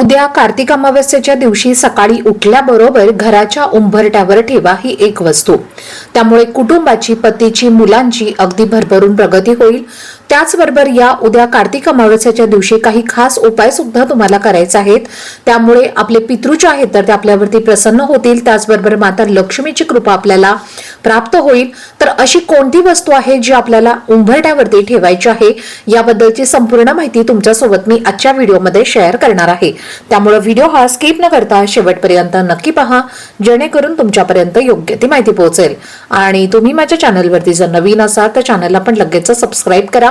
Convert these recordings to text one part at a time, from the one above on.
उद्या कार्तिक अमावस्येच्या दिवशी सकाळी उठल्याबरोबर घराच्या उंबरट्यावर ठेवा ही एक वस्तू. त्यामुळे कुटुंबाची पतीची मुलांची अगदी भरभरून प्रगती होईल. त्याचबरोबर या उद्या कार्तिक अमावस्याच्या दिवशी काही खास उपाय सुद्धा तुम्हाला करायचे आहेत. त्यामुळे आपले पितृ जे आहेत तर ते आपल्यावरती प्रसन्न होतील. त्याचबरोबर माता लक्ष्मीची कृपा आपल्याला प्राप्त होईल. तर अशी कोणती वस्तू आहे जी आपल्याला उंबरट्यावरती ठेवायची आहे? याबद्दलची संपूर्ण माहिती तुमच्यासोबत मी आजच्या व्हिडिओमध्ये शेअर करणार आहे. त्यामुळे व्हिडिओ हा स्किप न करता शेवटपर्यंत नक्की पहा. जेणेकरून तुमच्यापर्यंत योग्य ती माहिती पोहोचेल. आणि तुम्ही माझ्या चॅनलवरती जर नवीन असाल तर चॅनलला पण लगेच सबस्क्राईब करा.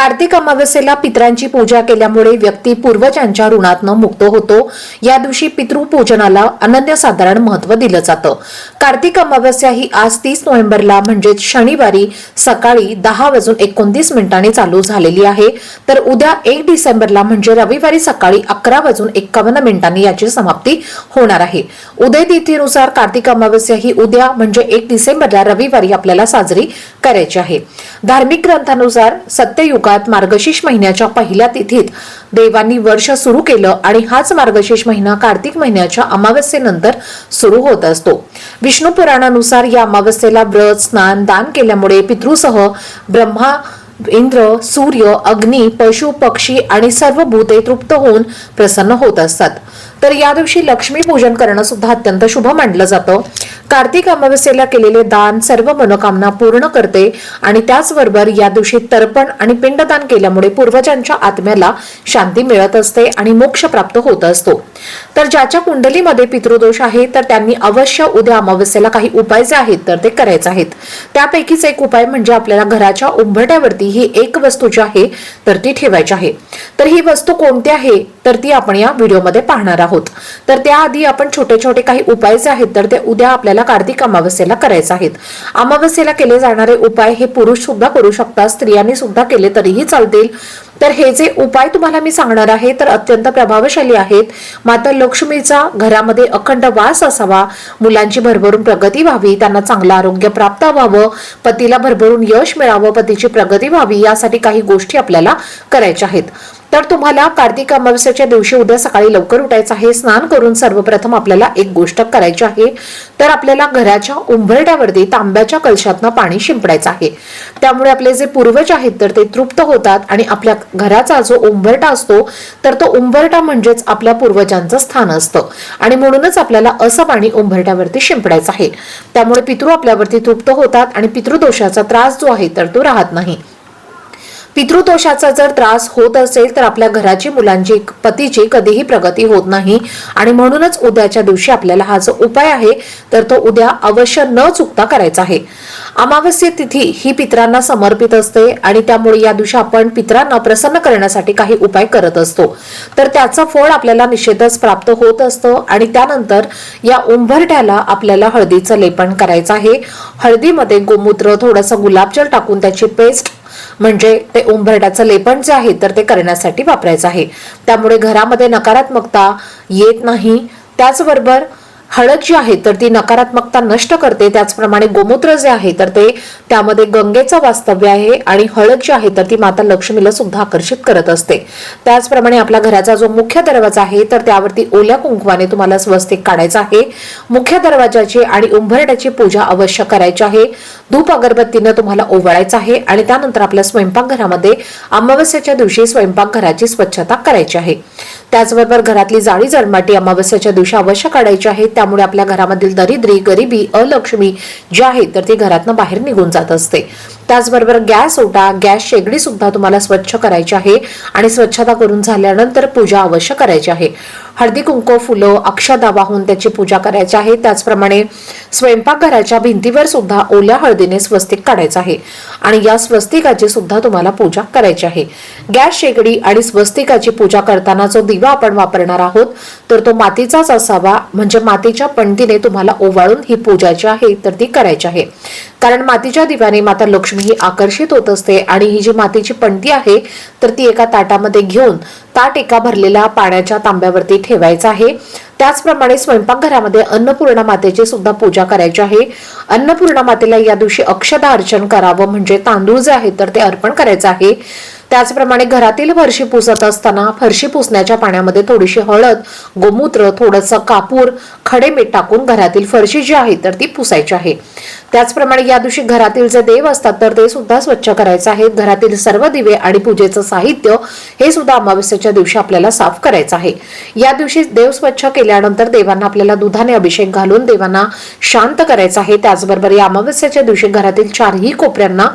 कार्तिक अमावस्येला पित्रांची पूजा केल्यामुळे व्यक्ती पूर्वजांच्या ऋणातनं मुक्त होतो. या दिवशी पितृपूजनाला अनन्यसाधारण महत्त्व दिलं जातं. कार्तिक अमावस्या ही आज तीस नोव्हेंबरला म्हणजेच शनिवारी सकाळी दहा वाजून एकोणतीस मिनिटांनी चालू झालेली आहे. तर उद्या एक डिसेंबरला म्हणजे रविवारी सकाळी अकरा वाजून एक्कावन्न मिनिटांनी याची समाप्ती होणार आहे. उदय तिथीनुसार कार्तिक अमावस्या ही उद्या म्हणजे एक डिसेंबरला रविवारी आपल्याला साजरी करायची आहे. धार्मिक ग्रंथानुसार युगात मार्गशीर्ष महिन्याच्या पहिल्या तिथीत देवांनी वर्ष सुरू केलं आणि हाच मार्गशीर्ष महिना कार्तिक महिन्याच्या अमावस्येनंतर सुरू होत असतो. विष्णू पुराणानुसार या अमावस्येला व्रत स्नान दान केल्यामुळे पितृसह ब्रह्मा इंद्र सूर्य अग्नी पशु पक्षी आणि सर्व भूते तृप्त होऊन प्रसन्न होत असतात. तर या दिवशी लक्ष्मी पूजन करणं सुद्धा अत्यंत शुभ मानलं जातं. कार्तिक अमावस्येला केलेले दान सर्व मनोकामना पूर्ण करते आणि त्याचबरोबर या दिवशी तर्पण आणि पिंडदान केल्यामुळे पूर्वजांच्या आत्म्याला शांती मिळत असते आणि मोक्ष प्राप्त होत असतो. तर ज्याच्या कुंडलीमध्ये पितृदोष आहे तर त्यांनी अवश्य उद्या अमावस्येला काही उपाय जे आहेत तर ते करायचे आहेत. त्यापैकीच एक उपाय म्हणजे आपल्याला घराच्या उंबरट्यावरती ही एक वस्तू जी आहे तर ती ठेवायची आहे. तर ही वस्तू कोणती आहे तर ती आपण या व्हिडिओमध्ये पाहणार आहोत. तर त्याआधी आपण छोटे छोटे काही उपाय जे आहेत तर ते उद्या आपल्याला कार्तिक अमावस्येला करायचे आहेत. अमावस्येला केले जाणारे उपाय हे पुरुष सुद्धा करू शकतात स्त्रियांनी सुद्धा केले तरीही चालतील. तर हे जे उपाय तुम्हाला मी सांगणार आहे तर अत्यंत प्रभावशाली आहेत. माता लक्ष्मीचा घरामध्ये अखंड वास असावा मुलांची भरभरून प्रगती व्हावी त्यांना चांगलं आरोग्य प्राप्त व्हावं पतीला भरभरून यश मिळावं पतीची प्रगती व्हावी यासाठी काही गोष्टी आपल्याला करायच्या आहेत. तर तुम्हाला कार्तिक अमावस्याच्या दिवशी उद्या सकाळी लवकर उठायचं आहे. स्नान करून सर्वप्रथम आपल्याला एक गोष्ट करायची आहे. तर आपल्याला घराच्या उंबरट्यावरती तांब्याच्या कलशातनं पाणी शिंपडायचं आहे. त्यामुळे आपले जे पूर्वज आहेत तर ते तृप्त होतात आणि आपल्या घराचा जो उंबरटा असतो तर तो उंबरटा म्हणजेच आपल्या पूर्वजांचं स्थान असतं. आणि म्हणूनच आपल्याला असं पाणी उंबरट्यावरती शिंपडायचं आहे. त्यामुळे पितृ आपल्यावरती तृप्त होतात आणि पितृदोषाचा त्रास जो आहे तर तो राहत नाही. पितृदोषाचा जर त्रास होत असेल तर आपल्या घराची मुलांची पतीची कधीही प्रगती होत नाही. आणि म्हणूनच उद्याच्या दिवशी आपल्याला हा जो उपाय आहे तर तो उद्या अवश्य न चुकता करायचा आहे. अमावस्या तिथी ही पित्रांना समर्पित असते आणि त्यामुळे या दिवशी आपण पित्रांना प्रसन्न करण्यासाठी काही उपाय करत असतो. तर त्याचं फळ आपल्याला निश्चितच प्राप्त होत असतं आणि त्यानंतर या उंबरठ्याला आपल्याला हळदीचं लेपन करायचं आहे. हळदीमध्ये गोमूत्र थोडंसं गुलाबजल टाकून त्याची पेस्ट म्हणजे ते उंबरट्याचं लेपन जे आहे तर ते करण्यासाठी वापरायचं आहे. त्यामुळे घरामध्ये नकारात्मकता येत नाही. त्याचबरोबर हळद जी आहे तर ती नकारात्मकता नष्ट करते. त्याचप्रमाणे गोमूत्र जे आहे तर ते त्यामध्ये गंगेचं वास्तव्य आहे आणि हळद जी आहे तर ती माता लक्ष्मीला सुद्धा आकर्षित करत असते. त्याचप्रमाणे आपल्या घराचा जो मुख्य दरवाजा आहे तर त्यावरती ओल्या कुंकवाने तुम्हाला स्वस्तिक काढायचं आहे. मुख्य दरवाजाची आणि उंबरट्याची पूजा अवश्य करायची आहे. धूप अगरबत्तीनं तुम्हाला ओवाळायचं आहे आणि त्यानंतर आपल्या स्वयंपाकघरामध्ये अमावस्याच्या दिवशी स्वयंपाकघराची स्वच्छता करायची आहे. त्याचबरोबर घरातली जाळी जळमाटी अमावस्याच्या दिवशी अवश्य काढायची आहे. त्यामुळे आपल्या घरामधील दरिद्री गरिबी अलक्ष्मी जी आहे तर ती घरातनं बाहेर निघून जात असते. त्याचबरोबर गॅस ओटा गॅस शेगडी सुद्धा तुम्हाला स्वच्छ करायची आहे आणि स्वच्छता करून झाल्यानंतर पूजा अवश्य करायची आहे. हळदी कुंकू फुलं अक्षदा वाहून त्याची पूजा करायची आहे. त्याचप्रमाणे स्वयंपाकघराच्या भिंतीवर सुद्धा ओल्या हळदीने स्वस्तिक काढायचं आहे आणि या स्वस्तिकाची सुद्धा तुम्हाला पूजा करायची आहे. गॅस शेगडी आणि स्वस्तिकाची पूजा करताना जो दिवा आपण वापरणार आहोत तर तो मातीचाच असावा. म्हणजे मातीच्या पणतीने तुम्हाला ओवाळून ही पूजायची आहे तर ती करायची आहे. कारण मातीच्या दिव्याने माता लक्ष्मी ही आकर्षित होत असते आणि ही जी मातीची पणती आहे तर ती एका ताटामध्ये घेऊन ताट एका भरलेल्या पाण्याच्या तांब्यावरती ठेवायचा आहे. त्याचप्रमाणे स्वयंपाकघरामध्ये अन्नपूर्णा मातेची सुद्धा पूजा करायची आहे. अन्नपूर्णा मातेला या दिवशी अक्षदा अर्चन करावं म्हणजे तांदूळ जे आहे तर ते अर्पण करायचं आहे. त्याचप्रमाणे घरातील फरशी पुसत असताना फरशी पुसण्याच्या पाण्यामध्ये थोडीशी हळद गोमूत्र थोडंसं कापूर खडे मीठ टाकून घरातील फरशी जी आहे तर ती पुसायची आहे. त्याचप्रमाणे या दिवशी घरातील जे देव असतात तर ते सुद्धा स्वच्छ करायचं आहे घरातील सर्व दिवे आणि पूजेचं साहित्य हे सुद्धा अमावस्याच्या दिवशी आपल्याला साफ करायचं आहे. या दिवशी देव स्वच्छ केल्यानंतर देवांना आपल्याला दुधाने अभिषेक घालून देवांना शांत करायचं आहे. त्याचबरोबर या अमावस्याच्या दिवशी घरातील चारही कोपऱ्यांना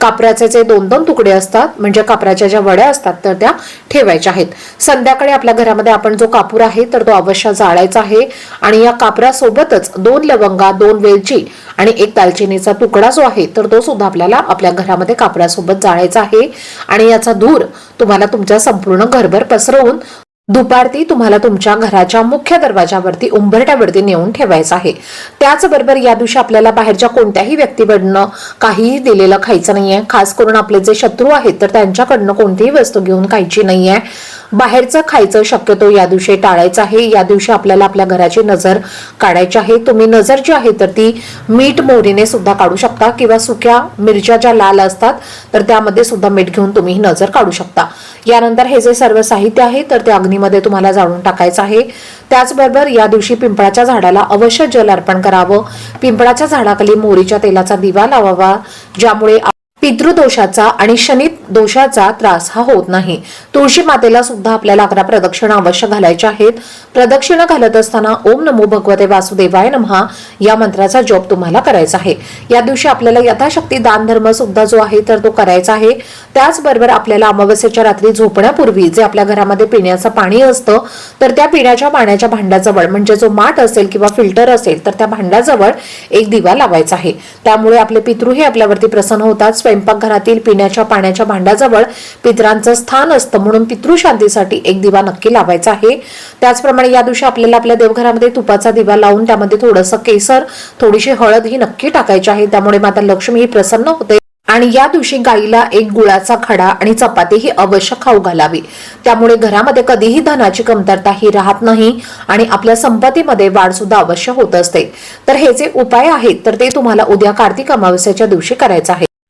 कापराचे जे दोन दोन तुकडे असतात म्हणजे कापराच्या ज्या वड्या असतात तर त्या ठेवायच्या आहेत. संध्याकाळी आपल्या घरामध्ये आपण जो कापूर आहे तर तो अवश्य जाळायचा आहे. आणि या कापरासोबतच दोन लवंगा दोन वेलची आणि एक दालचिनीचा तुकडा जो आहे तर तो सुद्धा आपल्याला आपल्या घरामध्ये कापरासोबत जाळायचा आहे. आणि याचा धूर तुम्हाला तुमच्या संपूर्ण घरभर पसरवून दुपारती तुम्हाला तुमच्या घराच्या मुख्य दरवाजावरती उंबरट्यावरती नेऊन ठेवायचं आहे. त्याचबरोबर या दिवशी आपल्याला बाहेरच्या कोणत्याही व्यक्तीकडनं काहीही दिलेलं खायचं नाहीये. खास करून आपले जे शत्रू आहेत तर त्यांच्याकडनं कोणतीही वस्तू घेऊन खायची नाहीये. बाहेरचं खायचं शक्यतो या दिवशी टाळायचं आहे. या दिवशी आपल्याला आपल्या घराची नजर काढायची आहे. तुम्ही नजर जी आहे तर ती मीठ मोहरीने सुद्धा काढू शकता किंवा सुक्या मिरच्या ज्या लाल असतात तर त्यामध्ये सुद्धा मीठ घेऊन तुम्ही ही नजर काढू शकता. यानंतर हे जे सर्व साहित्य आहे तर ते अग्नीमध्ये तुम्हाला जाळून टाकायचं आहे. त्याचबरोबर या दिवशी पिंपळाच्या झाडाला अवश्य जल अर्पण करावं. पिंपळाच्या झाडाखाली मोहरीच्या तेलाचा दिवा लावावा ज्यामुळे पितृदोषाचा आणि शनी दोषाचा त्रास हा होत नाही. तुळशी मातेला सुद्धा आपल्याला अकरा प्रदक्षिणा अवश्य घालायच्या आहेत. प्रदक्षिणा घालत असताना ओम नमो भगवते वासुदेवाय नमहा या मंत्राचा जप तुम्हाला करायचा आहे. या दिवशी आपल्याला यथाशक्ती दान धर्म सुद्धा जो आहे तर तो करायचा आहे. त्याचबरोबर आपल्याला अमावस्येच्या रात्री झोपण्यापूर्वी जे आपल्या घरामध्ये पिण्याचं पाणी असतं तर त्या पिण्याच्या पाण्याच्या भांड्याजवळ म्हणजे जो माठ असेल किंवा फिल्टर असेल तर त्या भांड्याजवळ एक दिवा लावायचा आहे. त्यामुळे आपले पितृ हे आपल्यावरती प्रसन्न होतात स्वयंपाकघरातील पिण्याच्या पाण्याच्या भांड्याजवळ पितरांचं स्थान असतं म्हणून पितृशांतीसाठी एक दिवा नक्की लावायचा आहे. त्याचप्रमाणे या दिवशी आपल्याला आपल्या देवघरामध्ये तुपाचा दिवा लावून त्यामध्ये थोडंसं केसर थोडीशी हळद ही नक्की टाकायची आहे. त्यामुळे माता लक्ष्मी ही प्रसन्न होते. आणि या दिवशी गाईला एक गुळाचा खडा आणि चपाती ही अवश्य खाऊ घालावी. त्यामुळे घरामध्ये कधीही धनाची कमतरता ही राहत नाही आणि आपल्या संपत्तीमध्ये वाढ सुद्धा अवश्य होत असते. तर हे जे उपाय आहेत तर ते तुम्हाला उद्या कार्तिक अमावस्याच्या दिवशी करायचं आहे.